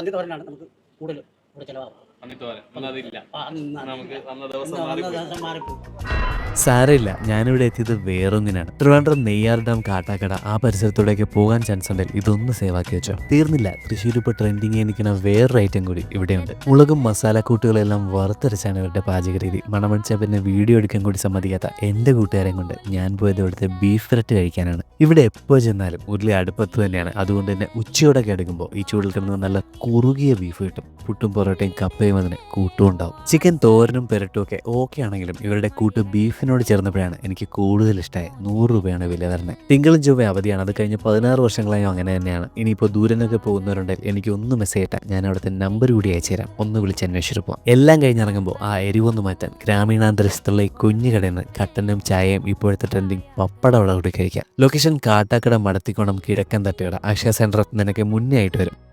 പന്നി തോരനാണ് നമുക്ക് കൂടുതൽ ഇവിടെ ചിലവാകും അതില്ല. നമുക്ക് ഇന്ന് സാരമില്ല. ഞാനിവിടെ എത്തിയത് വേറൊന്നിനാണ്. ട്രിവാൻഡ്രം നെയ്യാർ ഡാം കാട്ടാക്കട ആ പരിസരത്തൂടെയൊക്കെ പോകാൻ ചാൻസ് ഉണ്ടെങ്കിൽ ഇതൊന്ന് സേവ് ആക്കി വെച്ചോ. തീർന്നില്ല. തൃശ്ശൂർ ഇപ്പോൾ ട്രെൻഡിങ് നിൽക്കുന്ന വേറൊരു ഐറ്റം കൂടി ഇവിടെയുണ്ട്. മുളകും മസാലക്കൂട്ടുകളെല്ലാം വറുത്തരച്ചാണ് ഇവരുടെ പാചക രീതി മണമണിച്ച പിന്നെ വീഡിയോ എടുക്കാൻ കൂടി സമ്മതിക്കാത്ത എന്റെ കൂട്ടുകാരെയും കൊണ്ട് ഞാൻ പോയത് ഇവിടുത്തെ ബീഫ് ഫ്രറ്റ് കഴിക്കാനാണ്. ഇവിടെ എപ്പോൾ ചെന്നാലും ഉരുളി അടുപ്പത്ത് തന്നെയാണ്. അതുകൊണ്ട് തന്നെ ഉച്ചയോടൊക്കെ എടുക്കുമ്പോൾ ഈ ചൂടിൽ കിടന്ന് നല്ല കുറുകിയ ബീഫ് കിട്ടും. പുട്ടും പൊറോട്ടയും കപ്പയും അതിന് കൂട്ടും ഉണ്ടാവും. ചിക്കൻ തോരനും പെരട്ടും ഒക്കെ ഓക്കെ ആണെങ്കിലും ഇവരുടെ കൂട്ട് ബീഫിനോട് ചേർന്നപ്പോഴാണ് എനിക്ക് കൂടുതൽ ഇഷ്ടമായി നൂറ് രൂപയാണ് വില വരുന്നത്. തിങ്കളും ചൊവ്വ അവധിയാണ്. അത് കഴിഞ്ഞ് പതിനാറ് വർഷങ്ങളായും അങ്ങനെ തന്നെയാണ്. ഇനിയിപ്പോൾ ദൂരനൊക്കെ പോകുന്നവരുണ്ടെങ്കിൽ എനിക്ക് ഒന്ന് മെസ്സേജ് ഇട്ടാൽ ഞാൻ അവിടുത്തെ നമ്പർ കൂടി അയച്ചു തരാം. ഒന്ന് വിളിച്ച് അന്വേഷിച്ചിട്ട് പോകാം എല്ലാം കഴിഞ്ഞിറങ്ങുമ്പോൾ ആ എരിവൊന്ന് മാറ്റാൻ ഗ്രാമീണാന്തരസ്ഥത്തുള്ള ഈ കുഞ്ഞു കടയിൽ നിന്ന് കട്ടനും ചായയും ഇപ്പോഴത്തെ ട്രെൻഡിങ് പപ്പട കൂടി കഴിക്കാം. ലൊക്കേഷൻ കാട്ടാക്കട മടത്തിക്കോണം കിഴക്കൻ തട്ടുകട അക്ഷയ സെന്റർ നിനക്ക് മുന്നേ ആയിട്ട് വരും.